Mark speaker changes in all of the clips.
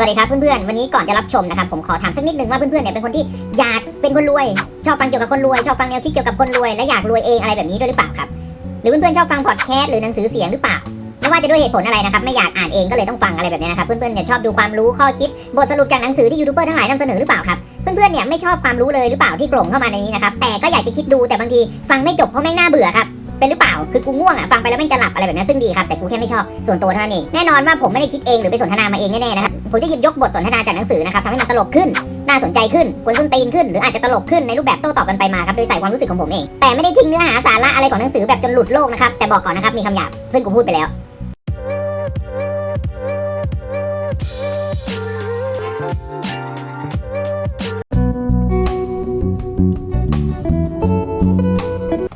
Speaker 1: สวัสดีครับเพื่อนๆ วันนี้ก่อนจะรับชมนะครับผมขอถามสักนิดนึงว่าเพื่อนๆเนี่ยเป็นคนที่อยากเป็นคนรวย ชอบฟังเกี่ยวกับคนรวยชอบฟังแนวคิดเกี่ยวกับคนรวยและอยากรวยเองอะไรแบบนี้ด้วยหรือเปล่าครับ หรือเพื่อนๆชอบฟังพอดแคสต์หรือหนังสือเสียงหรือเปล่าไม่ว่าจะด้วยเหตุผลอะไรนะครับไม่อยากอ่านเองก็เลยต้องฟังอะไรแบบนี้นะครับเพื่อนๆเนี่ยชอบดูความรู้ข้อคิด บทสรุปจากหนังสือที่ยูทูบเบอร์ทั้งหลายนำเสนอหรือเปล่าครับเพื่อนๆเนี่ยไม่ชอบความรู้เลยหรือเปล่าที่กล่งเข้ามาในนี้นะครับแต่ก็อยากจะคิดดูแต่บางทีฟังไม่จบเพราะแม่งน่าเบื่อครับเป็นหรือเปล่า คือกูง่วงอะ ฟังไปแล้วแม่งจะหลับอะไรแบบนี้ซึ่งดีครับ แต่กูแค่ไม่ชอบ ส่วนตัวเท่านั้นเอง แน่นอนว่าผมไม่ได้คิดเองหรือไปสนทนามาเองแน่ๆนะครับ ผมจะหยิบยกบทสนทนาจากหนังสือนะครับทำให้มันตลกขึ้น น่าสนใจขึ้นกวนส้นตีนขึ้น หรืออาจจะตลกขึ้นในรูปแบบโต้ตอบกันไปมาครับโดยใส่ความรู้สึกของผมเอง แต่ไม่ได้ทิ้งเนื้อหาสาระอะไรของหนังสือแบบจนหลุดโลกนะครับแต่บอกก่อนนะครับมีคำหยาบซึ่งกูพูดไปแล้ว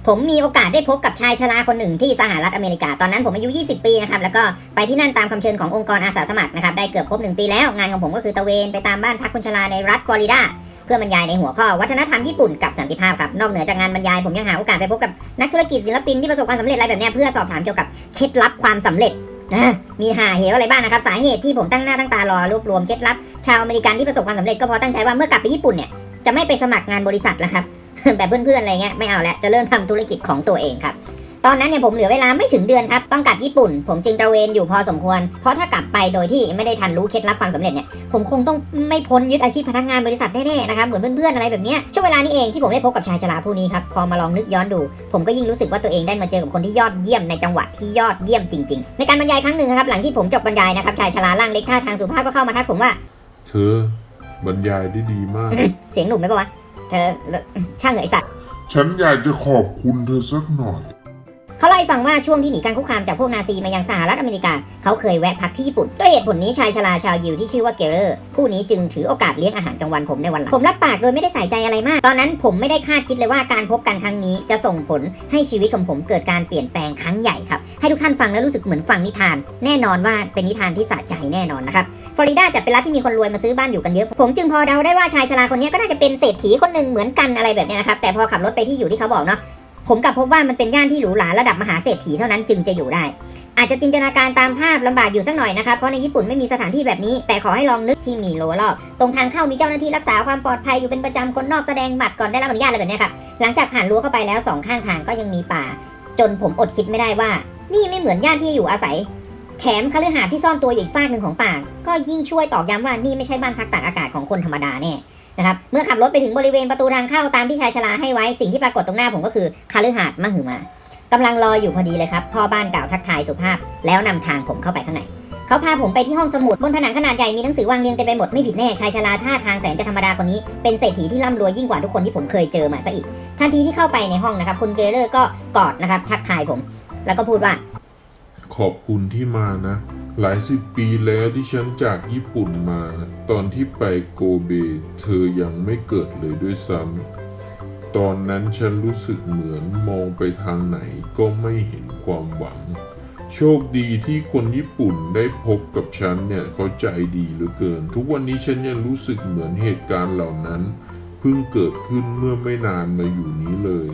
Speaker 1: ผมมีโอกาสได้พบกับชายชราคนหนึ่งที่สหรัฐอเมริกา ตอนนั้นผมอายุ 20 ปีนะครับ แล้วก็ไปที่นั่นตามคำเชิญขององค์กรอาสาสมัครนะครับ ได้เกือบครบหนึ่งปีแล้ว งานของผมก็คือตะเวนไปตามบ้านพักคนชราในรัฐฟลอริดา เพื่อบรรยายในหัวข้อวัฒนธรรมญี่ปุ่นกับสันติภาพครับ นอกเหนือจากงานบรรยายผมยังหาโอกาสไปพบกับนักธุรกิจศิลปินที่ประสบความสำเร็จอะไรแบบนี้เพื่อสอบถามเกี่ยวกับเคล็ดลับความสำเร็จนะมีหาเหวอะไรบ้างนะครับ สาเหตุที่ผมตั้งหน้าตั้งตารอรวบรวมเคล็ดลับชาวอเมริกันที่ประสบความสำเร็จก็เพราะตั้งใจว่าเมื่อกลับไปญี่ปุ่นเนี่ยจะไม่ไปสมัครงานบริษัทแล้วครับ แบบเพื่อนๆอะไรเงี้ยไม่เอาแล้วจะเริ่มทำธุรกิจของตัวเองครับ ตอนนั้นเนี่ยผมเหลือเวลาไม่ถึงเดือนครับต้องกลับญี่ปุ่น ผมจึงตระเวนอยู่พอสมควร เพราะถ้ากลับไปโดยที่ไม่ได้ทันรู้เคล็ดลับความสำเร็จเนี่ยผมคงต้องไม่พ้นยึดอาชีพพนักงานบริษัทแน่ๆนะครับเหมือนเพื่อนๆอะไรแบบเนี้ยช่วงเวลานี้เองที่ผมได้พบกับชายชราผู้นี้ครับพอมาลองนึกย้อนดู ผมก็ยิ่งรู้สึกว่าตัวเองได้มาเจอกับคนที่ยอดเยี่ยมในจังหวะที่ยอดเยี่ยมจริง ๆ ในการบรรยายครั้งหนึ่งนะครับหลังที่ผมจบบรรยายนะครับชายชราร่างเล็กท่าทางสุภาพก็เข้ามาทักผมว่า
Speaker 2: เธอบรรยายได้ดีมาก
Speaker 1: เสียงหนุ่มไหมปะวะ เธอช่างเหนื่อสัตว์
Speaker 2: ฉันอยากจะขอบคุณเธอสักหน่อย
Speaker 1: เขาเล่าให้ฟังว่าช่วงที่หนีการคุกคามจากพวกนาซีมายังสหรัฐอเมริกา เขาเคยแวะพักที่ญี่ปุ่น ด้วยเหตุผลนี้ชายชราชาวยิวที่ชื่อว่าเกเรอร์ ผู้นี้จึงถือโอกาสเลี้ยงอาหารกลางวันผมในวันหลัง ผมรับปากโดยไม่ได้ใส่ใจอะไรมาก ตอนนั้นผมไม่ได้คาดคิดเลยว่าการพบกันครั้งนี้จะส่งผลให้ชีวิตของผมเกิดการเปลี่ยนแปลงครั้งใหญ่ครับ ให้ทุกท่านฟังแล้วรู้สึกเหมือนฟังนิทาน แน่นอนว่าเป็นนิทานที่สะใจแน่นอนนะครับ ฟลอริดาจัดเป็นรัฐที่มีคนรวยมาซื้อบ้านอยู่กันเยอะ ผมจึงพอเดาได้ว่าชายชราคนนี้ก็น่าจะเป็นเศรษฐีคนหนึ่งเหมือนกันอะไรแบบเนี้ยนะครับ แต่พอขับรถไปที่อยู่ที่เขาบอกเนาะ ผมกลับพบว่ามันเป็นย่านที่หรูหราระดับมหาเศรษฐีเท่านั้นจึงจะอยู่ได้ อาจจะจินตนาการตามภาพลำบากอยู่สักหน่อยนะครับเพราะในญี่ปุ่นไม่มีสถานที่แบบนี้ แต่ขอให้ลองนึกที่มีรั้วรอบตรงทางเข้ามีเจ้าหน้าที่รักษาความปลอดภัยอยู่เป็นประจำคนนอกแสดงบัตรก่อนได้รับอนุญาตอะไรแบบนี้ครับหลังจากผ่านรั้วเข้าไปแล้วสองข้างทางก็ยังมีป่า จนผมอดคิดไม่ได้ว่า นี่ไม่เหมือนย่านที่อยู่อาศัยแถมคฤหาสน์ที่ซ่อนตัวอยู่อีกฝากหนึ่งของป่าก็ยิ่งช่วยตอกย้ำว่านี่ไม่ใช่บ้านพักตากอากาศของคนธรรมดาแน่ นะครับ เมื่อขับรถไปถึงบริเวณประตูทางเข้าตามที่ชายชราให้ไว้สิ่งที่ปรากฏตรงหน้าผมก็คือคาลือหาดมหึมากำลังรออยู่พอดีเลยครับพ่อบ้านกล่าวทักทายสุภาพ แล้วนำทางผมเข้าไปข้างในเขาพาผมไปที่ห้องสมุดบนผนังขนาดใหญ่มีหนังสือวางเรียงเต็มไปหมดไม่ผิดแน่ชายชราท่าทางแสนจะธรรมดาคนนี้เป็นเศรษฐีที่ร่ำรวยยิ่งกว่าทุกคนที่ผมเคยเจอมาซะอีกทันทีที่เข้าไปในห้องนะครับ คุณเกเรอร์ก็กอดนะครับทักทายผม แล้วก็พูดว่า
Speaker 2: ขอบคุณที่มานะ หลายสิบปีแล้วที่ฉันจากญี่ปุ่นมา ตอนที่ไปโกเบ เธอยังไม่เกิดเลยด้วยซ้ำตอนนั้นฉันรู้สึกเหมือนมองไปทางไหนก็ไม่เห็นความหวัง โชคดีที่คนญี่ปุ่นได้พบกับฉันเนี่ยเขาใจดีเหลือเกิน ทุกวันนี้ฉันยังรู้สึกเหมือนเหตุการณ์เหล่านั้น เพิ่งเกิดขึ้นเมื่อไม่นานมาอยู่นี้เลย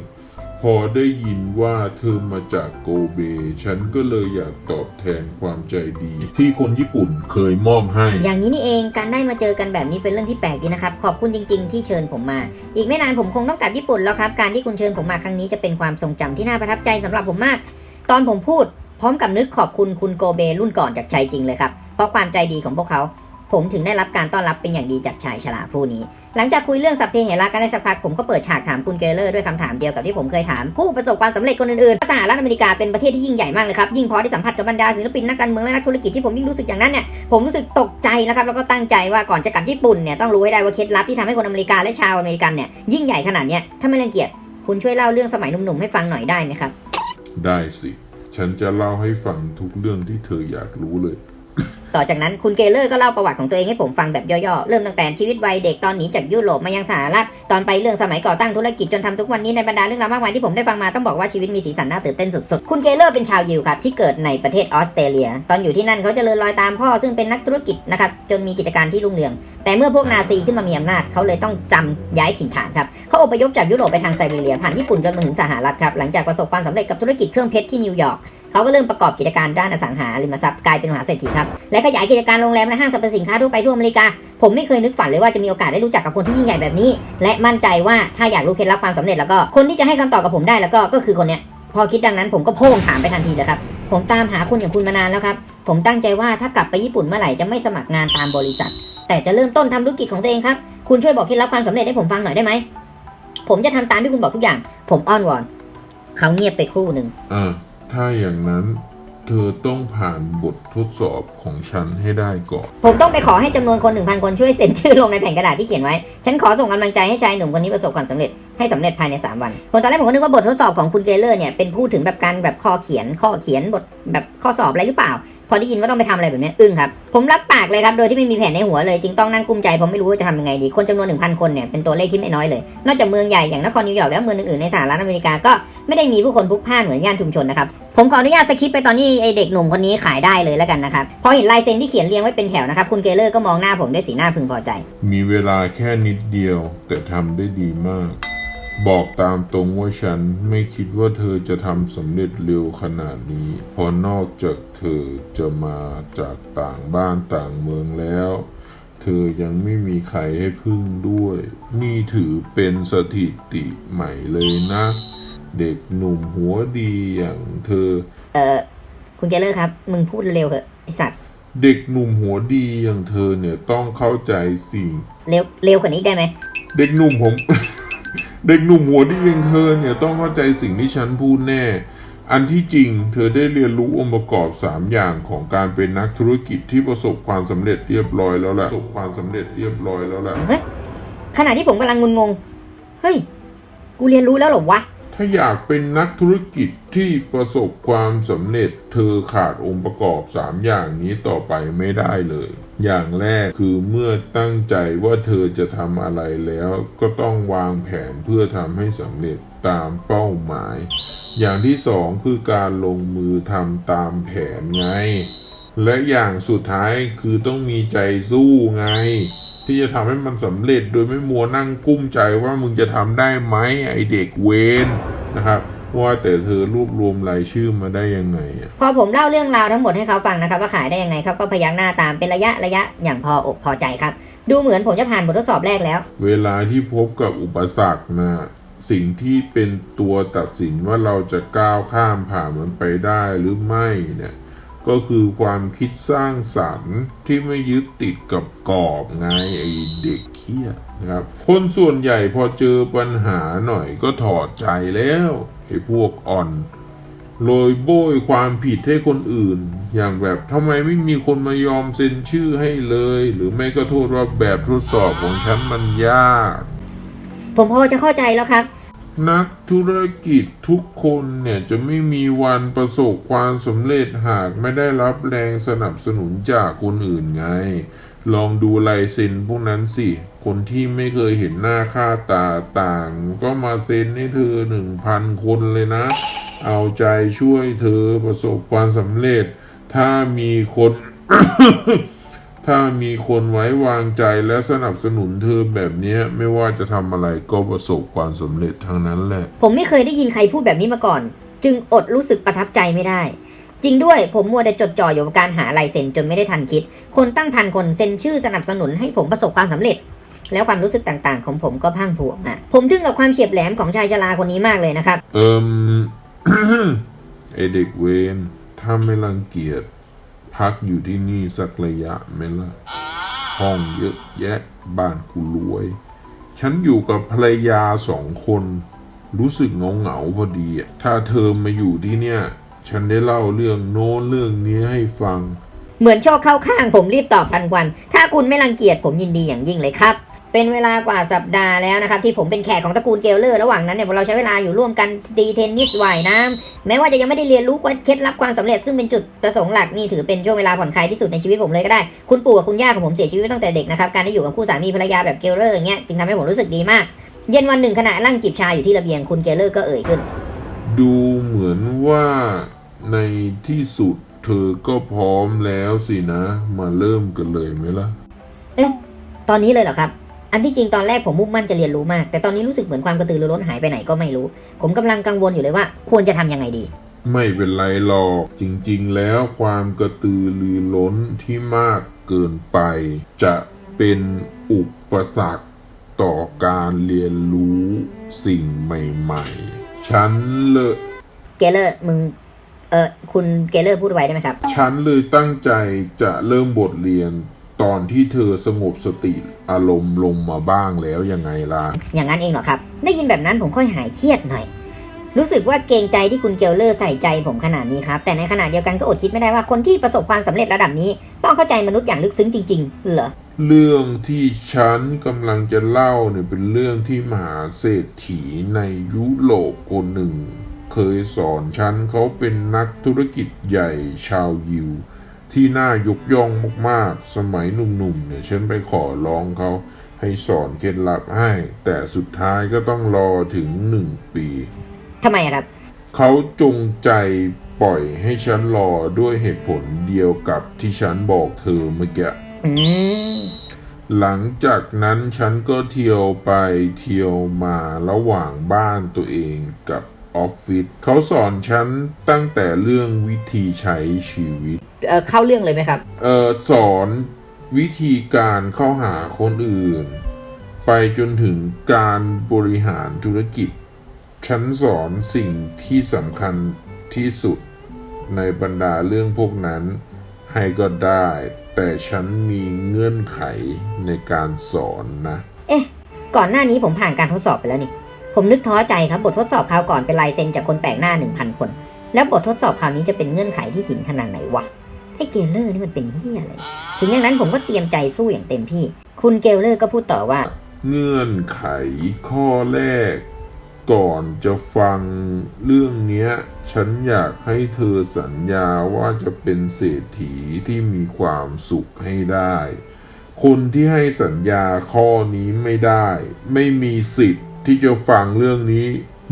Speaker 2: พอได้ยินว่าเธอมาจากโกเบ ฉันก็เลยอยากตอบแทนความใจดี ที่คนญี่ปุ่นเคยมอบให้
Speaker 1: อย่างนี้นี่เองการได้มาเจอกันแบบนี้เป็นเรื่องที่แปลกดีนะครับ ขอบคุณจริง ๆ ที่เชิญผมมา อีกไม่นานผมคงต้องกลับญี่ปุ่นแล้วครับ การที่คุณเชิญผมมาครั้งนี้จะเป็นความทรงจำที่น่าประทับใจสำหรับผมมาก ตอนผมพูด พร้อมกับนึกขอบคุณคุณโกเบรุ่นก่อนจากใจจริงเลยครับเพราะความใจดีของพวกเขา ผมถึงได้รับการต้อนรับเป็นอย่างดีจากชายชราผู้นี้ หลังจากคุยเรื่องสัพเพเหระกันได้สักพักผมก็เปิดฉากถามคุณเกเลอร์ด้วยคำถามเดียวกับที่ผมเคยถามผู้ประสบความสำเร็จคนอื่นๆสหรัฐอเมริกาเป็นประเทศที่ยิ่งใหญ่มากเลยครับยิ่งพอได้สัมผัสกับบรรดาศิลปินนักการเมืองและนักธุรกิจที่ผมยิ่งรู้สึกอย่างนั้นเนี่ยผมรู้สึกตกใจนะครับแล้วก็ตั้งใจว่าก่อนจะกลับญี่ปุ่นเนี่ยต้องรู้ให้ได้ว่าเคล็ดลับที่ทำให้คนอเมริกาและชาวอเมริกันเนี่ยยิ่งใหญ่ขนาดเนี้ยถ้าไม่รังเกียจคุณช่วยเล่าเรื่องสมัยหนุ่มๆให้ฟังหน่อยได้ไหมครับ
Speaker 2: ได้สิ ฉันจะเล่าให้ฟังทุกเรื่องที่เธออยากรู้เลย
Speaker 1: ต่อจากนั้นคุณเกเลอร์ก็เล่าประวัติของตัวเองให้ผมฟังแบบย่อๆ เริ่มตั้งแต่ชีวิตวัยเด็กตอนหนีจากยุโรปมายังสหรัฐ ตอนไปเรื่องสมัยก่อตั้งธุรกิจจนทำทุกวันนี้ในบรรดาเรื่องราวมากมายที่ผมได้ฟังมาต้องบอกว่าชีวิตมีสีสันน่าตื่นเต้นสุดๆ คุณเกเลอร์เป็นชาวยิวครับที่เกิดในประเทศออสเตรเลีย ตอนอยู่ที่นั่นเขาจเจริญรอยตามพ่อซึ่งเป็นนักธุรกิจนะครับจนมีกิจการที่รุ่งเรือง แต่เมื่อพวกนาซีขึ้นมามีอำนาจเขาเลยต้องจำย้ายถิ่นฐานครับเขาอพยพจากยุโรปไปทางไซบีเรียผ่านญี่ปุ่นจนมาถึงสหรัฐครับหลังจากประสบความสำเร็จกับธุรกิจเครื่องเพชรที่นิวยอร์กเขาก็เริ่มประกอบกิจการด้านอสังหาริมทรัพย์กลายเป็นมหาเศรษฐีครับ และขยายกิจการโรงแรมและห้างสรรพสินค้าทั่วไปทั่วอเมริกา ผมไม่เคยนึกฝันเลยว่าจะมีโอกาสได้รู้จักกับคนที่ยิ่งใหญ่แบบนี้ และมั่นใจว่าถ้าอยากรู้เคล็ดลับความสำเร็จแล้วก็คนที่จะให้คำตอบกับผมได้แล้วก็ก็คือคนเนี้ยพอคิดดังนั้นผมก็โพ่งถามไปทันทีเลยครับผมตามหาคนอย่างคุณมานานแล้วครับ ผมตั้งใจว่าถ้ากลับไปญี่ปุ่นเมื่อไหร่จะไม่สมัครงานตามบริษัท แต่จะเริ่มต้นทำธุรกิจของตัวเองครับ คุณช่วยบอกเคล็ดลับความสำเร็จให้ผมฟังหน่อยได้ไหม ผมจะทำตามที่คุณบอกทุกอย่าง ผมอ้อนวอน เขาเงียบไปครู่หนึ่ง
Speaker 2: อ ถ้าอย่างนั้นเธอต้องผ่านบททดสอบของฉันให้ได้ก่อน
Speaker 1: ผมต้องไปขอให้จำนวนคน 1,000 คนช่วยเซ็นชื่อลงในแผ่นกระดาษที่เขียนไว้ ฉันขอส่งกำลังใจให้ชายหนุ่มคนนี้ประสบความสำเร็จให้สำเร็จภายใน 3 วันผมตอนแรกผมก็นึกว่าบททดสอบของคุณเกเลอร์เนี่ยเป็นพูดถึงแบบการแบบข้อเขียนข้อเขียนบทแบบข้อสอบอะไรหรือเปล่า พอได้ยินว่าต้องไปทำอะไรแบบนี้อึ้งครับ ผมรับปากเลยครับ โดยที่ไม่มีแผนในหัวเลย จึงต้องนั่งกุ้มใจผมไม่รู้ว่าจะทำยังไงดี คนจำนวน1,000คนเนี่ยเป็นตัวเลขที่ไม่น้อยเลย นอกจากเมืองใหญ่อย่างนครนิวยอร์กแล้วเมืองอื่นๆในสหรัฐอเมริกาก็ไม่ได้มีผู้คนพลุกพล่านเหมือนย่านชุมชนนะครับ ผมขออนุญาตสคิปไปตอนที่ไอเด็กหนุ่มคนนี้ขายได้เลยแล้วกันนะครับ พอเห็นลายเซ็นที่เขียนเรียงไว้เป็นแถวนะครับ คุณเกเลอร์ก็มองหน้าผมด้วยสีหน้าพึงพอใจ
Speaker 2: มีเวลาแค่นิดเดียวแต่ทำได้ดีมาก บอกตามตรงว่าฉันไม่คิดว่าเธอจะทำสำเร็จเร็วขนาดนี้เพราะนอกจากเธอจะมาจากต่างบ้านต่างเมืองแล้ว เธอยังไม่มีใครให้พึ่งด้วย นี่ถือเป็นสถิติใหม่เลยนะ เด็กหนุ่มหัวดีอย่างเธอ
Speaker 1: เออคุณเกเลอร์ครับ มึงพูดเร็วเถอะไอสัตว์
Speaker 2: เด็กหนุ่มหัวดีอย่างเธอเนี่ยต้องเข้าใจสิ่ง
Speaker 1: เร็วเร็วกว่านี้ได้ไหม
Speaker 2: เด็กหนุ่มผม เด็กหนุ่มหัวดีอย่างเธอเนี่ยต้องเข้าใจสิ่งที่ฉันพูดแน่ อันที่จริง เธอได้เรียนรู้องค์ประกอบ 3 อย่างของการเป็นนักธุรกิจที่ประสบความสำเร็จเรียบร้อยแล้วแหละประสบความสำเร็จเรียบร้อยแล้วแหละ
Speaker 1: ขณะที่ผมกำลังงุนงงเฮ้ย กูเรียนรู้แล้วหรอวะ
Speaker 2: ถ้าอยากเป็นนักธุรกิจที่ประสบความสำเร็จ เธอขาดองค์ประกอบ 3 อย่างนี้ต่อไปไม่ได้เลย อย่างแรกคือเมื่อตั้งใจว่าเธอจะทำอะไรแล้วก็ต้องวางแผนเพื่อทำให้สำเร็จตามเป้าหมาย อย่างที่สองคือการลงมือทำตามแผนไง และอย่างสุดท้ายคือต้องมีใจสู้ไง ที่จะทำให้มันสำเร็จโดยไม่มัวนั่งกุ้มใจว่ามึงจะทำได้ไหมไอเด็กเวนนะครับว่าแต่เธอรวบรวมรายชื่อมาได้ยังไงอะ
Speaker 1: พอผมเล่าเรื่องราวทั้งหมดให้เขาฟังนะครับ ว่าขายได้ยังไงครับก็พยักหน้าตามเป็นระยะระยะอย่างพออกพอใจครับ ดูเหมือนผมจะผ่านบททดสอบแรกแล้ว
Speaker 2: เวลาที่พบกับอุปสรรคนะสิ่งที่เป็นตัวตัดสินว่าเราจะก้าวข้ามผ่านมันไปได้หรือไม่เนี่ย ก็คือความคิดสร้างสรรค์ที่ไม่ยึดติดกับกรอบไงไอเด็กเคี้ยนะครับ คนส่วนใหญ่พอเจอปัญหาหน่อยก็ถอดใจแล้วไอพวกอ่อนโรยโบยความผิดให้คนอื่น อย่างแบบทำไมไม่มีคนมายอมเซ็นชื่อให้เลย หรือไม่ก็โทษว่าแบบทดสอบของฉันมันยาก
Speaker 1: ผมพอจะเข้าใจแล้วครับ
Speaker 2: นักธุรกิจทุกคนเนี่ยจะไม่มีวันประสบความสำเร็จหากไม่ได้รับแรงสนับสนุนจากคนอื่นไง ลองดูลายเซ็นพวกนั้นสิ คนที่ไม่เคยเห็นหน้าค่าตาต่าง ก็มาเซ็นให้เธอหนึ่งพันคนเลยนะ เอาใจช่วยเธอประสบความสำเร็จ ถ้ามีคน ถ้ามีคนไว้วางใจและสนับสนุนเธอแบบเนี้ยไม่ว่าจะทำอะไรก็ประสบความสำเร็จทั้งนั้นแหละ
Speaker 1: ผมไม่เคยได้ยินใครพูดแบบนี้มาก่อน จึงอดรู้สึกประทับใจไม่ได้ จริงด้วยผมมัวแต่จดจ่ออยู่กับการหาลายเซ็นจนไม่ได้ทันคิด คนตั้งพันคนเซ็นชื่อสนับสนุนให้ผมประสบความสำเร็จ แล้วความรู้สึกต่างๆ ของผมก็พรังพรูออกมาผมทึ่งกับความเฉียบแหลมของชายชราคนนี้มากเลยนะครับ
Speaker 2: เอิมไอเด็กเวนถ้าไม่รังเกียจ พักอยู่ที่นี่สักระยะไหมล่ะ ห้องเยอะแยะบ้านกูรวย ฉันอยู่กับภรรยาสองคน รู้สึกเงาเหงาพอดีอะถ้าเธอมาอยู่ที่เนี่ย ฉันได้เล่าเรื่องโน้นเรื่องนี้ให้ฟัง
Speaker 1: เหมือนโชคเข้าข้างผมรีบตอบทันควัน ถ้าคุณไม่รังเกียจผมยินดีอย่างยิ่งเลยครับ เป็นเวลากว่าสัปดาห์แล้วนะครับ ที่ผมเป็นแขกของตระกูลเกลเลอร์ระหว่างนั้นเนี่ยพวกเราใช้เวลาอยู่ร่วมกันตีเทนนิสว่ายน้ำแม้ว่าจะยังไม่ได้เรียนรู้เคล็ดลับความสำเร็จซึ่งเป็นจุดประสงค์หลักนี่ถือเป็นช่วงเวลาผ่อนคลายที่สุดในชีวิตผมเลยก็ได้ คุณปู่กับคุณย่าของผมเสียชีวิตตั้งแต่เด็กนะครับการได้อยู่กับคู่สามีภรรยาแบบเกลเลอร์อย่างเงี้ยจึงทำให้ผมรู้สึกดีมาก เย็นวันหนึ่งขณะนั่งจิบชาอยู่ที่ระเบียงคุณเกลเลอร์ก็เอ่ยขึ้น
Speaker 2: ดูเหมือนว่าในที่สุดเธอก็พร้อมแล้วสินะ มาเริ่มกันเลยไหมล่ะ
Speaker 1: ตอนนี้เลยเหรอครับ อันที่จริงตอนแรกผมมุ่งมั่นจะเรียนรู้มาก แต่ตอนนี้รู้สึกเหมือนความกระตือรือร้นหายไปไหนก็ไม่รู้ ผมกำลังกังวลอยู่เลยว่า ควรจะทำยังไงดี
Speaker 2: ไม่เป็นไรหรอก จริง ๆ แล้วความกระตือรือร้นที่มากเกินไป จะเป็นอุปสรรคต่อการเรียนรู้สิ่งใหม่ ๆ ฉันเลย
Speaker 1: เกเลอร์มึงเออคุณเกเลอร์พูดไว้ได้ไหมครับ
Speaker 2: ฉันเลยตั้งใจจะเริ่มบทเรียน ตอนที่เธอสงบสติอารมณ์ลงมาบ้างแล้วยังไงล่ะ
Speaker 1: อย่างนั้นเองเหรอครับ ได้ยินแบบนั้นผมค่อยหายเครียดหน่อย รู้สึกว่าเกรงใจที่คุณเกลเลอร์ใส่ใจผมขนาดนี้ครับ แต่ในขณะเดียวกันก็อดคิดไม่ได้ว่าคนที่ประสบความสำเร็จระดับนี้ ต้องเข้าใจมนุษย์อย่างลึกซึ้งจริง ๆ เหรอ
Speaker 2: เรื่องที่ฉันกำลังจะเล่าเนี่ยเป็นเรื่องที่มหาเศรษฐีในยุโรปคนหนึ่ง เคยสอนฉันเขาเป็นนักธุรกิจใหญ่ชาวยิว ที่น่ายกย่องมากๆ สมัยหนุ่มๆเนี่ยฉันไปขอร้องเขาให้สอนเคล็ดลับให้ แต่สุดท้ายก็ต้องรอถึงหนึ่งปี
Speaker 1: ทำไมอะครับ
Speaker 2: เขาจงใจปล่อยให้ฉันรอด้วยเหตุผลเดียวกับที่ฉันบอกเธอเมื่อกี้
Speaker 1: อืม
Speaker 2: หลังจากนั้นฉันก็เที่ยวไปเที่ยวมาระหว่างบ้านตัวเองกับ ออฟฟิศเขาสอนฉันตั้งแต่เรื่องวิธีใช้ชีวิต
Speaker 1: เออเข้าเรื่องเลยไหมครับ
Speaker 2: เออสอนวิธีการเข้าหาคนอื่น ไปจนถึงการบริหารธุรกิจ ฉันสอนสิ่งที่สำคัญที่สุดในบรรดาเรื่องพวกนั้น ให้ก็ได้ แต่ฉันมีเงื่อนไขในการสอนนะ
Speaker 1: เอ๊ะ ก่อนหน้านี้ผมผ่านการทดสอบไปแล้วนี่ ผมนึกท้อใจครับ บททดสอบคราวก่อนเป็นลายเซ็นจากคนแปลกหน้า 1,000 คน แล้วบททดสอบคราวนี้จะเป็นเงื่อนไขที่หินขนาดไหนวะไอ้เกลเลอร์นี่มันเป็นเฮียอะไร ถึงอย่างนั้นผมก็เตรียมใจสู้อย่างเต็มที่ คุณเกลเลอร์ก็พูดต่อว่า
Speaker 2: เงื่อนไขข้อแรก ก่อนจะฟังเรื่องเนี้ย ฉันอยากให้เธอสัญญาว่าจะเป็นเศรษฐีที่มีความสุขให้ได้ คนที่ให้สัญญาข้อนี้ไม่ได้ ไม่มีสิทธิ์ ที่จะฟังเรื่องนี้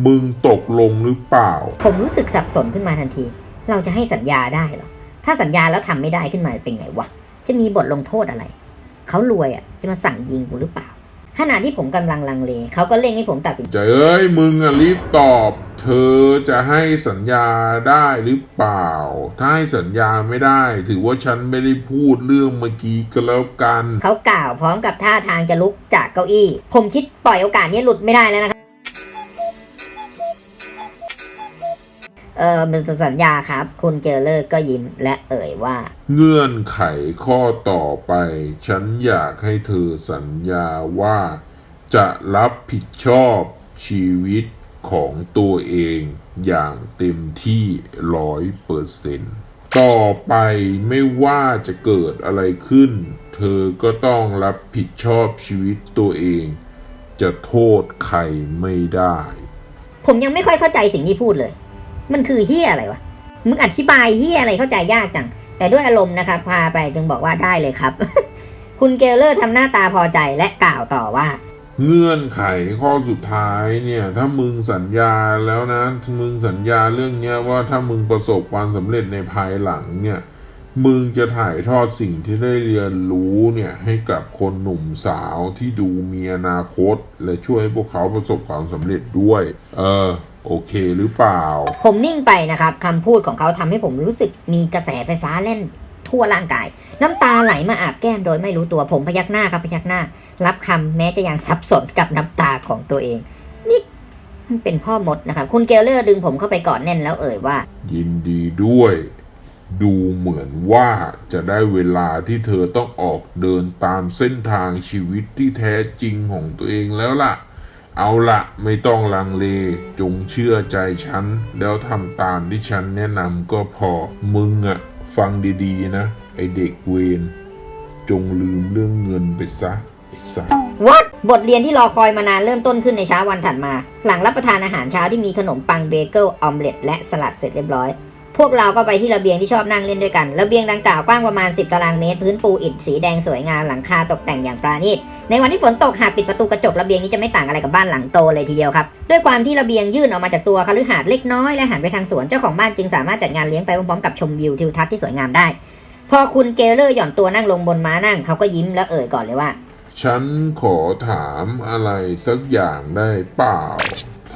Speaker 2: มึงตกลงหรือเปล่า
Speaker 1: ผมรู้สึกสับสนขึ้นมาทันที เราจะให้สัญญาได้เหรอ ถ้าสัญญาแล้วทำไม่ได้ขึ้นมาเป็นไงวะ จะมีบทลงโทษอะไร เขารวยอะ จะมาสั่งยิงกูหรือเปล่า ขณะที่ผมกำลังลังเลเขาก็เร่งให้ผมตัดสิน
Speaker 2: ใจเอ้ยมึงอะรีบตอบเธอจะให้สัญญาได้หรือเปล่า ถ้าให้สัญญาไม่ได้ ถือว่าฉันไม่ได้พูดเรื่องเมื่อกี้ก็แล้วกัน
Speaker 1: เขากล่าวพร้อมกับท่าทางจะลุกจากเก้าอี้ ผมคิดปล่อยโอกาสนี้หลุดไม่ได้แล้วนะครับ เออมันสัญญาครับ คุณเจอเลอร์ก็ยิ้มและเอ่ยว่า
Speaker 2: เงื่อนไขข้อต่อไป ฉันอยากให้เธอสัญญาว่า จะรับผิดชอบชีวิต ของตัวเองอย่างเต็มที่ร้อยเปอร์เซนต์ต่อไปไม่ว่าจะเกิดอะไรขึ้น เธอก็ต้องรับผิดชอบชีวิตตัวเอง จะโทษใครไม่ได้
Speaker 1: ผมยังไม่ค่อยเข้าใจสิ่งที่พูดเลย มันคือเฮียอะไรวะ มึงอธิบายเฮียอะไรเข้าใจยากจัง แต่ด้วยอารมณ์นะครับ พาไปจึงบอกว่าได้เลยครับ คุณเกลเลอร์ทำหน้าตาพอใจและกล่าวต่อว่า
Speaker 2: เงื่อนไขข้อสุดท้ายเนี่ย ถ้ามึงสัญญาแล้วนะ มึงสัญญาเรื่องเนี้ยว่าถ้ามึงประสบความสำเร็จในภายหลังเนี่ย มึงจะถ่ายทอดสิ่งที่ได้เรียนรู้เนี่ย ให้กับคนหนุ่มสาวที่ดูมีอนาคต และช่วยให้พวกเขาประสบความสำเร็จด้วย เออโอเคหรือเปล่า
Speaker 1: ผมนิ่งไปนะครับคำพูดของเขาทำให้ผมรู้สึกมีกระแสไฟฟ้าเล่น ทั่วร่างกาย น้ำตาไหลมาอาบแก้มโดยไม่รู้ตัวผมพยักหน้าครับพยักหน้า รับคำแม้จะยังสับสนกับน้ำตาของตัวเอง นี่มันเป็นพ่อมดนะครับ คุณเกลเลอร์ดึงผมเข้าไปกอดแน่นแล้วเอ่ยว่า
Speaker 2: ยินดีด้วย ดูเหมือนว่าจะได้เวลาที่เธอต้องออกเดินตามเส้นทางชีวิตที่แท้จริงของตัวเองแล้วล่ะเอาละไม่ต้องลังเล จงเชื่อใจฉัน แล้วทำตามที่ฉันแนะนำก็พอ มึงอะ ฟังดีๆนะ ไอเด็กเวนจงลืมเรื่องเงินไปซะ ไอ้สัส
Speaker 1: What บทเรียนที่รอคอยมานานเริ่มต้นขึ้นในเช้าวันถัดมา หลังรับประทานอาหารเช้าที่มีขนมปังเบเกิลออมเล็ตและสลัดเสร็จเรียบร้อย พวกเราก็ไปที่ระเบียงที่ชอบนั่งเล่นด้วยกัน ระเบียงดังกล่าวกว้างประมาณ 10 ตารางเมตร พื้นปูอิฐสีแดงสวยงาม หลังคาตกแต่งอย่างปราณีต ในวันที่ฝนตกหากปิดประตูกระจกระเบียงนี้จะไม่ต่างอะไรกับบ้านหลังโตเลยทีเดียวครับ ด้วยความที่ระเบียงยื่นออกมาจากตัวคฤหาสน์เล็กน้อยและหันไปทางสวนเจ้าของบ้านจึงสามารถจัดงานเลี้ยงไปพร้อมๆกับชมวิวทิวทัศน์ที่สวยงามได้ พอคุณเกลเลอร์หย่อนตัวนั่งลงบนม้านั่งเขาก็ยิ้มแล้วเอ่ยก่อนเลยว่า
Speaker 2: ฉันขอถามอะไรสักอย่างได้เปล่า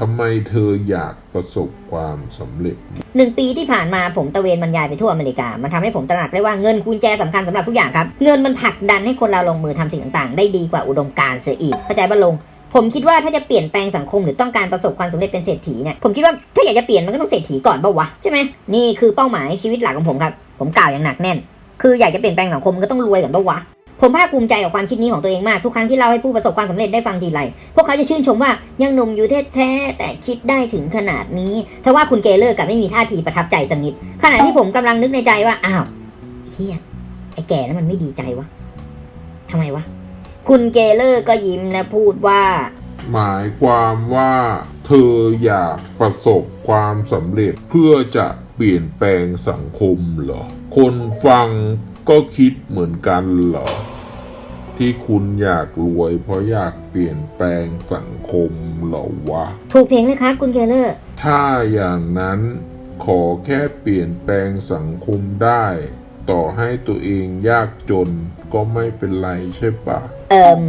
Speaker 2: ทำไมเธออยากประสบความสำเร็จ
Speaker 1: หนึ่งปีที่ผ่านมาผมตะเวนบรรยายไปทั่วอเมริกา มันทำให้ผมตระหนักได้ว่าเงินกุญแจสำคัญสำหรับทุกอย่างครับ เงินมันผลักดันให้คนเราลงมือทำสิ่งต่างๆ ได้ดีกว่าอุดมการณ์เสียอีก เข้าใจป่ะลง ผมคิดว่าถ้าจะเปลี่ยนแปลงสังคมหรือต้องการประสบความสำเร็จเป็นเศรษฐีเนี่ย ผมคิดว่าถ้าอยากจะเปลี่ยนมันก็ต้องเศรษฐีก่อนป่าวะใช่ไหมนี่คือเป้าหมายชีวิตหลักของผมครับ ผมกล่าวอย่างหนักแน่น คืออยากจะเปลี่ยนแปลงสังคมก็ต้องรวยก่อนป่าวะ ผมภาคภูมิใจกับความคิดนี้ของตัวเองมาก ทุกครั้งที่เล่าให้ผู้ประสบความสำเร็จได้ฟังทีไรพวกเขาจะชื่นชมว่ายังหนุ่มอยู่แท้แต่คิดได้ถึงขนาดนี้ทว่าคุณเกเลอร์กับไม่มีท่าทีประทับใจสักนิดขณะที่ผมกำลังนึกในใจว่าอ้าวเฮียไอ้แก่นั้นมันไม่ดีใจวะทำไมวะคุณเกเลอร์ก็ยิ้มและพูดว่า
Speaker 2: หมายความว่าเธออยากประสบความสำเร็จเพื่อจะเปลี่ยนแปลงสังคมเหรอ คนฟัง ก็คิดเหมือนกันเหรอ ที่คุณอยากรวยเพราะอยากเปลี่ยนแปลงสังคมเหรอวะ
Speaker 1: ถูกเพลงเลยครับคุณเกเลอร์
Speaker 2: ถ้าอย่างนั้นขอแค่เปลี่ยนแปลงสังคมได้ ต่อให้ตัวเองยากจนก็ไม่เป็นไรใช่ปะ
Speaker 1: เอ่ม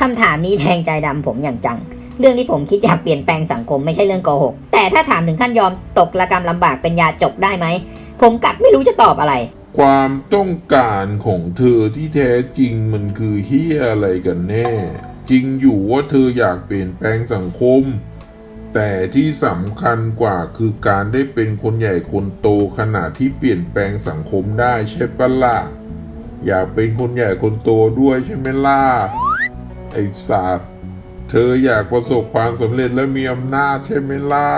Speaker 1: คำถามนี้แทงใจดำผมอย่างจัง เรื่องที่ผมคิดอยากเปลี่ยนแปลงสังคมไม่ใช่เรื่องโกหก แต่ถ้าถามถึงขั้นยอมตกระกรรมลำบากเป็นยาจกได้ไหม ผมกลับไม่รู้จะตอบอะไร
Speaker 2: ความต้องการของเธอที่แท้จริงมันคือเฮียอะไรกันแน่ จริงอยู่ว่าเธออยากเปลี่ยนแปลงสังคม แต่ที่สำคัญกว่าคือการได้เป็นคนใหญ่คนโตขณะที่เปลี่ยนแปลงสังคมได้ใช่ปะล่ะอยากเป็นคนใหญ่คนโตด้วยใช่ไหมล่ะไอ้สัตว์เธออยากประสบความสำเร็จและมีอำนาจใช่ไหมล่ะ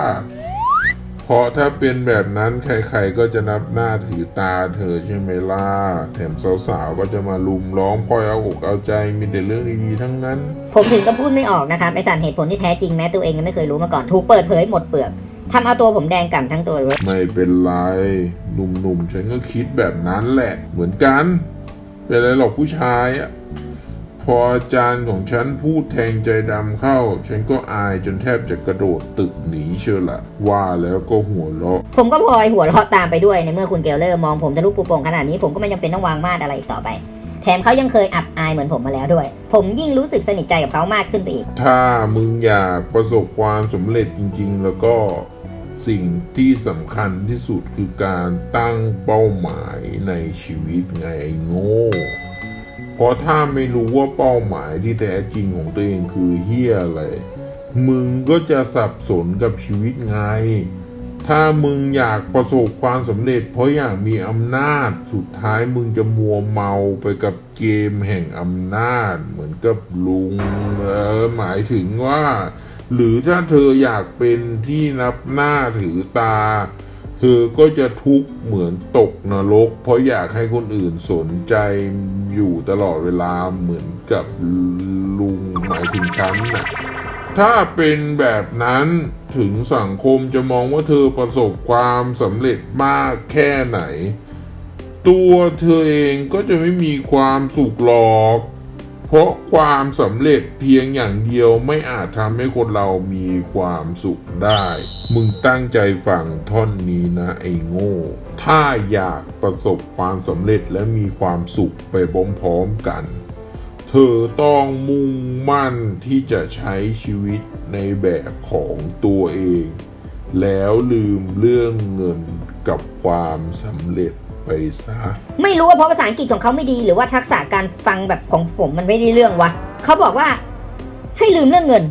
Speaker 2: เพราะถ้าเป็นแบบนั้นใครๆก็จะนับหน้าถือตาเธอใช่ไหมล่ะ แถมสาวๆก็จะมาลุมล้อมคอยเอาอกเอาใจมีแต่เรื่องดีๆทั้งนั้น
Speaker 1: ผมถึงก็พูดไม่ออกนะครับ ไอสารเหตุผลที่แท้จริงแม้ตัวเองยังไม่เคยรู้มาก่อน ถูกเปิดเผยหมดเปลือกทำเอาตัวผมแดงก่ำทั้งตัวเลย
Speaker 2: ไม่เป็นไรหนุ่มๆฉันก็คิดแบบนั้นแหละ เหมือนกัน เป็นไรหรอกผู้ชายอะ พออาจารย์ของฉันพูดแทงใจดำเข้า ฉันก็อายจนแทบจะกระโดดตึกหนีเชียวละว่าแล้วก็หัวเราะ
Speaker 1: ผมก็พลอยหัวเราะตามไปด้วยในเมื่อคุณเกลเลอร์มองผมทะลุปูโป่งขนาดนี้ผมก็ไม่จำเป็นต้องวางมาดอะไรอีกต่อไป แถมเขายังเคยอับอายเหมือนผมมาแล้วด้วย ผมยิ่งรู้สึกสนิทใจกับเขามากขึ้นไปอีก
Speaker 2: ถ้ามึงอยากประสบความสำเร็จจริง ๆ แล้วก็สิ่งที่สำคัญที่สุดคือการตั้งเป้าหมายในชีวิตไงไอ้โง่ เพราะถ้าไม่รู้ว่าเป้าหมายที่แท้จริงของตัวเองคือเฮียอะไร มึงก็จะสับสนกับชีวิตไง ถ้ามึงอยากประสบความสำเร็จ เพราะอยากมีอำนาจสุดท้ายมึงจะมัวเมาไปกับเกมแห่งอำนาจ เหมือนกับลุงเออหมายถึงว่า หรือถ้าเธออยากเป็นที่นับหน้าถือตา ธอก็จะทุกข์เหมือนตกนรก เพราะอยากให้คนอื่นสนใจอยู่ตลอดเวลาเหมือนกับลุงหมายถึงฉันน่ะถ้าเป็นแบบนั้นถึงสังคมจะมองว่าเธอประสบความสำเร็จมากแค่ไหน ตัวเธอเองก็จะไม่มีความสุขหรอก เพราะความสำเร็จเพียงอย่างเดียวไม่อาจทำให้คนเรามีความสุขได้ มึงตั้งใจฟังท่อนนี้นะไอ้โง่ ถ้าอยากประสบความสำเร็จและมีความสุขไปพร้อมๆกัน เธอต้องมุ่งมั่นที่จะใช้ชีวิตในแบบของตัวเอง แล้วลืมเรื่องเงินกับความสำเร็จ ไปซะ
Speaker 1: ไม่รู้ว่าเพราะภาษาอังกฤษของเขาไม่ดี หรือว่าทักษะการฟังแบบของผมมันไม่ได้เรื่องวะเขาบอกว่า ให้ลืมเรื่องเงิน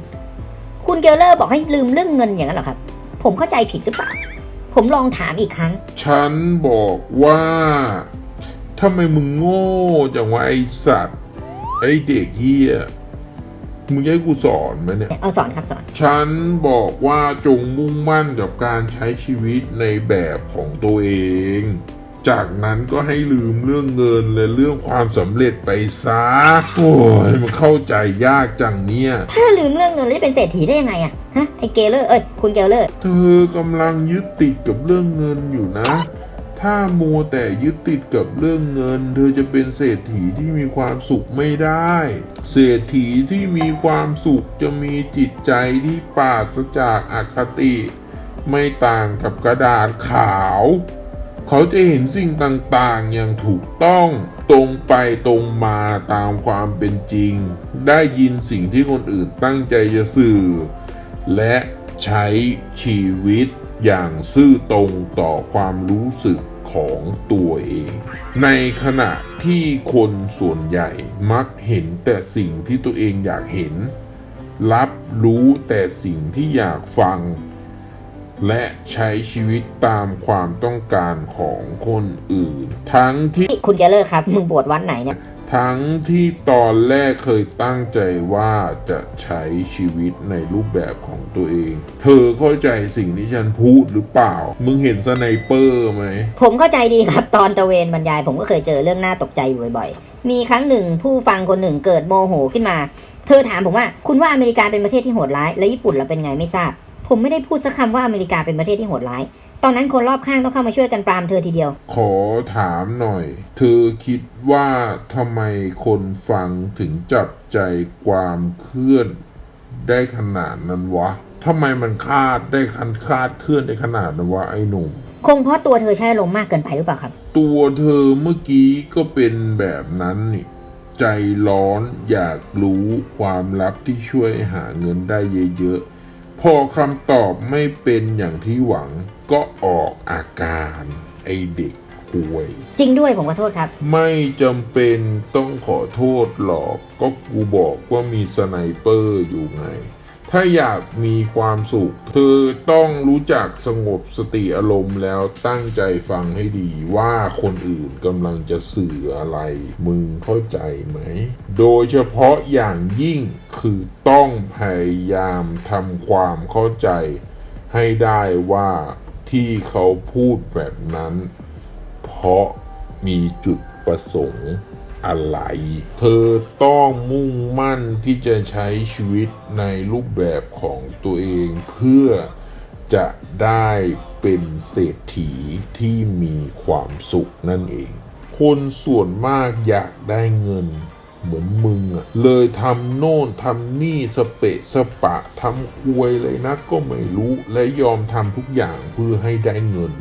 Speaker 1: คุณเกลเลอร์บอกให้ลืมเรื่องเงินอย่างนั้นเหรอครับ ผมเข้าใจผิดหรือเปล่า ผมลองถามอีกครั้ง
Speaker 2: ฉันบอกว่าทำไมมึงโง่จังวะไอสัตว์ ไอเด็กเฮียมึงจะให้กูสอนไหมเนี่ย
Speaker 1: เอาสอนครับสอน
Speaker 2: ฉันบอกว่าจงมุ่งมั่นกับการใช้ชีวิตในแบบของตัวเอง จากนั้นก็ให้ลืมเรื่องเงินและเรื่องความสำเร็จไปซะ โอ้ยมันเข้าใจยากจังเนี่ย
Speaker 1: ถ้าลืมเรื่องเงินแล้วจะเป็นเศรษฐีได้ยังไงอะฮะไอเกลเลอร์เอ้ยคุณเกลเลอร์
Speaker 2: เธอกำลังยึดติดกับเรื่องเงินอยู่นะ ถ้ามัวแต่ยึดติดกับเรื่องเงิน เธอจะเป็นเศรษฐีที่มีความสุขไม่ได้ เศรษฐีที่มีความสุขจะมีจิตใจที่ปราศจากอคติ ไม่ต่างกับกระดาษขาว เขาจะเห็นสิ่งต่างๆ อย่างถูกต้อง ตรงไปตรงมาตามความเป็นจริง ได้ยินสิ่งที่คนอื่นตั้งใจจะสื่อ และใช้ชีวิตอย่างซื่อตรงต่อความรู้สึกของตัวเอง ในขณะที่คนส่วนใหญ่มักเห็นแต่สิ่งที่ตัวเองอยากเห็น รับรู้แต่สิ่งที่อยากฟัง และใช้ชีวิตตามความต้องการของคนอื่น ทั้งที่
Speaker 1: นี่คุณเกเลอร์ครับมึงบวชวัดไหนเนี่ย
Speaker 2: ทั้งที่ตอนแรกเคยตั้งใจว่าจะใช้ชีวิตในรูปแบบของตัวเอง เธอเข้าใจสิ่งที่ฉันพูดหรือเปล่า มึงเห็นสไนเปอร์ไหม
Speaker 1: ผมเข้าใจดีครับตอนตะเวนบรรยาย ผมก็เคยเจอเรื่องน่าตกใจอยู่บ่อยๆ มีครั้งหนึ่งผู้ฟังคนหนึ่งเกิดโมโหขึ้นมา เธอถามผมว่า คุณว่าอเมริกาเป็นประเทศที่โหดร้าย แล้วญี่ปุ่นเราเป็นไงไม่ทราบ ผมไม่ได้พูดสักคำว่าอเมริกาเป็นประเทศที่โหดร้าย ตอนนั้นคนรอบข้างต้องเข้ามาช่วยกันปรามเธอทีเดียว
Speaker 2: ขอถามหน่อย เธอคิดว่าทำไมคนฟังถึงจับใจความเคลื่อนได้ขนาดนั้นวะทำไมมันคาดได้คันคาดเคลื่อนได้ขนาดนั้นวะไอ้หนุ่ม
Speaker 1: คงเพราะตัวเธอใช้อารมณ์มากเกินไปหรือเปล่าครับ
Speaker 2: ตัวเธอเมื่อกี้ก็เป็นแบบนั้นนี่ ใจร้อนอยากรู้ความลับที่ช่วยหาเงินได้เยอะๆ พอคำตอบไม่เป็นอย่างที่หวังก็ออกอาการไอเด็กคุย
Speaker 1: จริงด้วยผมขอโทษครับ
Speaker 2: ไม่จำเป็นต้องขอโทษหรอก ก็กูบอกว่ามีสไนเปอร์อยู่ไง ถ้าอยากมีความสุข เธอต้องรู้จักสงบสติอารมณ์แล้วตั้งใจฟังให้ดีว่าคนอื่นกำลังจะสื่ออะไร มึงเข้าใจไหม โดยเฉพาะอย่างยิ่งคือต้องพยายามทำความเข้าใจ ให้ได้ว่าที่เขาพูดแบบนั้น เพราะมีจุดประสงค์ อะไร เธอต้องมุ่งมั่นที่จะใช้ชีวิตในรูปแบบของตัวเองเพื่อจะได้เป็นเศรษฐีที่มีความสุขนั่นเอง คนส่วนมากอยากได้เงินเหมือนมึงอะเลยทำโน่นทำนี่สเปะสปะทำควยเลยนะก็ไม่รู้และยอมทำทุกอย่างเพื่อให้ได้เงิน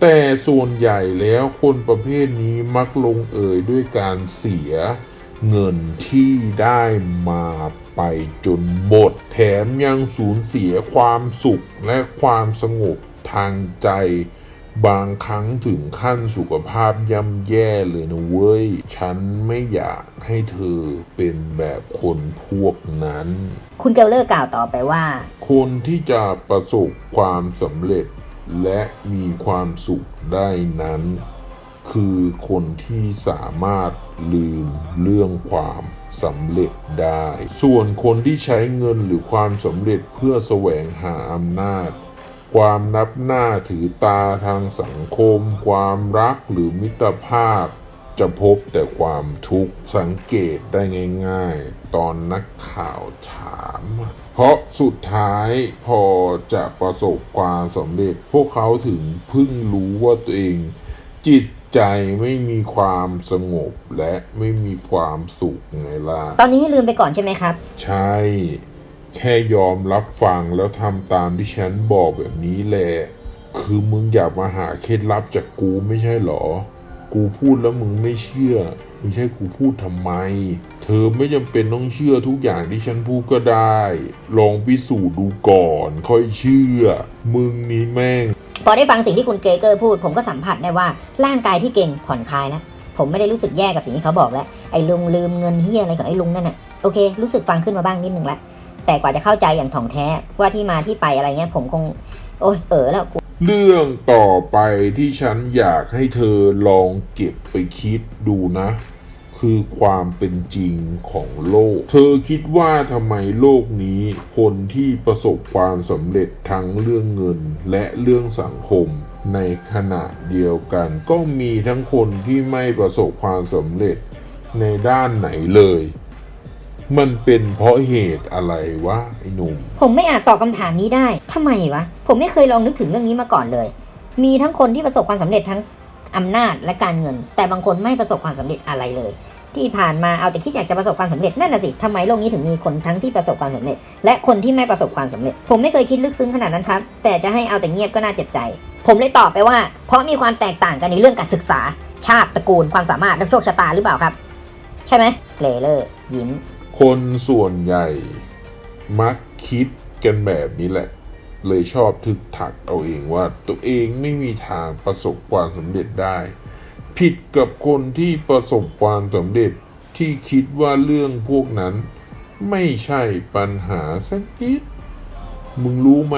Speaker 2: แต่ส่วนใหญ่แล้วคนประเภทนี้มักลงเอยด้วยการเสียเงินที่ได้มาไปจนหมด แถมยังสูญเสียความสุขและความสงบทางใจ บางครั้งถึงขั้นสุขภาพย่ำแย่เลยนะเว้ย ฉันไม่อยากให้เธอเป็นแบบคนพวกนั้น
Speaker 1: คุณเกลเลอร์กล่าวต่อไปว่า
Speaker 2: คนที่จะประสบความสำเร็จ และมีความสุขได้นั้น คือคนที่สามารถลืมเรื่องความสำเร็จได้ ส่วนคนที่ใช้เงินหรือความสำเร็จเพื่อแสวงหาอำนาจ ความนับหน้าถือตาทางสังคม ความรักหรือมิตรภาพ จะพบแต่ความทุกข์สังเกตได้ง่าย ๆ ตอนนักข่าวถาม ราะสุดท้ายพอจะประสบความสำเร็จ พวกเขาถึงเพิ่งรู้ว่าตัวเอง จิตใจไม่มีความสงบและไม่มีความสุขไงล่ะ
Speaker 1: ตอนนี้ให้ลืมไปก่อนใช่ไหมครับ
Speaker 2: ใช่ แค่ยอมรับฟังแล้วทำตามที่ฉันบอกแบบนี้แหละ คือมึงอยากมาหาเคล็ดลับจากกูไม่ใช่หรอ กูพูดแล้วมึงไม่เชื่อไม่ใช่กูพูดทำไม เธอไม่จำเป็นต้องเชื่อทุกอย่างที่ฉันพูดก็ได้ ลองพิสูจน์ดูก่อน ค่อยเชื่อ มึงนี่แม่ง
Speaker 1: พอได้ฟังสิ่งที่คุณเกรเกอร์พูด ผมก็สัมผัสได้ว่าร่างกายที่เก่งผ่อนคลายแล้วผมไม่ได้รู้สึกแย่กับสิ่งที่เขาบอกแล้ว ไอ้ลุงลืมเงินเฮียอะไรของไอ้ลุงนั่นน่ะโอเค รู้สึกฟังขึ้นมาบ้างนิดนึงละแต่กว่าจะเข้าใจอย่างถ่องแท้ว่าที่มาที่ไปอะไรเงี้ยผมคง โอ้ยเออแล้วกู
Speaker 2: เรื่องต่อไปที่ฉันอยากให้เธอลองเก็บไปคิดดูนะ คือความเป็นจริงของโลก เธอคิดว่าทำไมโลกนี้คนที่ประสบความสำเร็จทั้งเรื่องเงินและเรื่องสังคม ในขณะเดียวกัน ก็มีทั้งคนที่ไม่ประสบความสำเร็จในด้านไหนเลย มันเป็นเพราะเหตุอะไรวะไอ้หนุ่ม
Speaker 1: ผมไม่อาจตอบคำถามนี้ได้ ทำไมวะ ผมไม่เคยลองนึกถึงเรื่องนี้มาก่อนเลย มีทั้งคนที่ประสบความสำเร็จทั้งอำนาจและการเงิน แต่บางคนไม่ประสบความสำเร็จอะไรเลย ที่ผ่านมาเอาแต่คิดอยากจะประสบความสำเร็จนั่นน่ะสิทำไมโลกนี้ถึงมีคนทั้งที่ประสบความสำเร็จ และคนที่ไม่ประสบความสำเร็จ ผมไม่เคยคิดลึกซึ้งขนาดนั้นครับ แต่จะให้เอาแต่เงียบก็น่าเจ็บใจ ผมเลยตอบไปว่า เพราะมีความแตกต่างกันในเรื่องการศึกษา ชาติตระกูลความสามารถและโชคชะตาหรือเปล่าครับ ใช่ไหมเกรเลอร์ยิ้ม
Speaker 2: คนส่วนใหญ่ มักคิดกันแบบนี้แหละ เลยชอบทึกถักเอาเองว่าตัวเองไม่มีทางประสบความสำเร็จได้ ผิดกับคนที่ประสบความสำเร็จที่คิดว่าเรื่องพวกนั้น ไม่ใช่ปัญหาสักนิด มึงรู้ไหม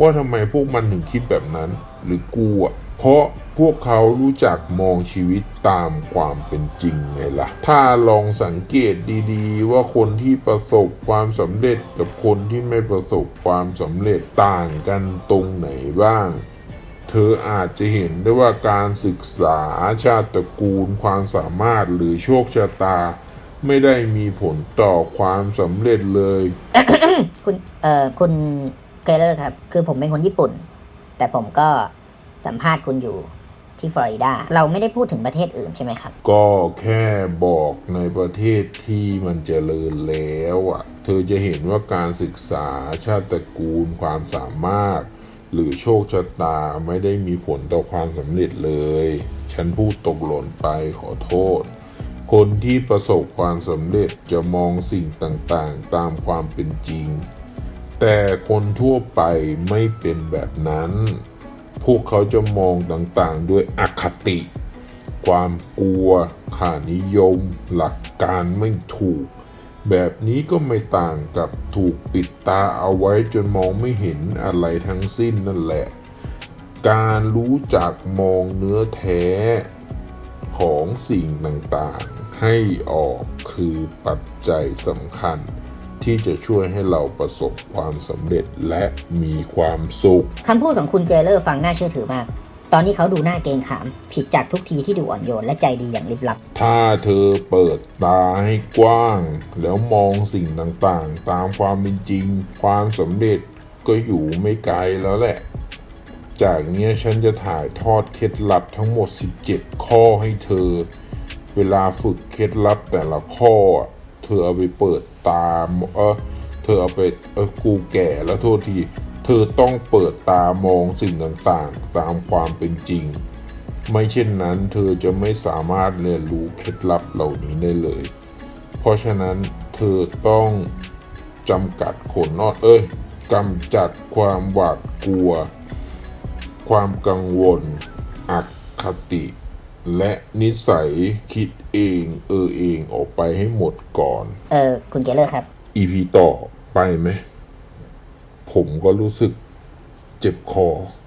Speaker 2: ว่าทำไมพวกมันถึงคิดแบบนั้น หรือกูอะ เพราะพวกเขารู้จักมองชีวิตตามความเป็นจริงไงล่ะ ถ้าลองสังเกตดีๆ ว่าคนที่ประสบความสำเร็จกับคนที่ไม่ประสบความสำเร็จต่างกันตรงไหนบ้าง เธออาจจะเห็นได้ว่าการศึกษาชาติตระกูลความสามารถหรือโชคชะตา ไม่ได้มีผลต่อความสำเร็จเลย
Speaker 1: คุณเอ่อคุณเกเลอร์ครับ คือผมเป็นคนญี่ปุ่น แต่ผมก็ สัมภาษณ์คุณอยู่ที่ฟลอริดา เราไม่ได้พูดถึงประเทศอื่นใช่ไหมครับ
Speaker 2: ก็แค่บอกในประเทศที่มันเจริญแล้วอะ เธอจะเห็นว่าการศึกษาชาติตระกูลความสามารถ หรือโชคชะตาไม่ได้มีผลต่อความสำเร็จเลย ฉันพูดตกหล่นไปขอโทษ คนที่ประสบความสำเร็จจะมองสิ่งต่างๆ ตามความเป็นจริง แต่คนทั่วไปไม่เป็นแบบนั้น พวกเขาจะมองต่างๆ ด้วยอคติ ความกลัวค่านิยม หลักการไม่ถูก แบบนี้ก็ไม่ต่างกับถูกปิดตาเอาไว้จนมองไม่เห็นอะไรทั้งสิ้นนั่นแหละ การรู้จักมองเนื้อแท้ของสิ่งต่างๆ ให้ออกคือปัจจัยสำคัญ ที่จะช่วยให้เราประสบความสำเร็จและมีความสุข
Speaker 1: คำพูดของคุณเกเลอร์ฟังน่าเชื่อถือมาก ตอนนี้เขาดูหน้าเกรงขาม ผิดจากทุกทีที่ดูอ่อนโยนและใจดีอย่างลิบลับ
Speaker 2: ถ้าเธอเปิดตาให้กว้าง แล้วมองสิ่งต่างๆ ตามความเป็นจริง ความสำเร็จก็อยู่ไม่ไกลแล้วแหละ จากเนี้ยฉันจะถ่ายทอดเคล็ดลับทั้งหมด 17 ข้อให้เธอ เวลาฝึกเคล็ดลับแต่ละข้ออะ เธอเอาไปเปิดตามเออเธอเอาไปเออกูแก่แล้วโทษที เธอต้องเปิดตามองสิ่งต่างๆ ตามความเป็นจริง ไม่เช่นนั้นเธอจะไม่สามารถเรียนรู้เคล็ดลับเหล่านี้ได้เลย เพราะฉะนั้นเธอต้องจำกัดขนนอดเอ้ยกำจัดความหวาดกลัว ความกังวลอคติ และนิสัยคิดเอง เออเองออกไปให้หมดก่อน
Speaker 1: เออ คุณเกเลอร์ครับ
Speaker 2: อีพีต่อไปไหม ผมก็รู้สึกเจ็บคอนะครับ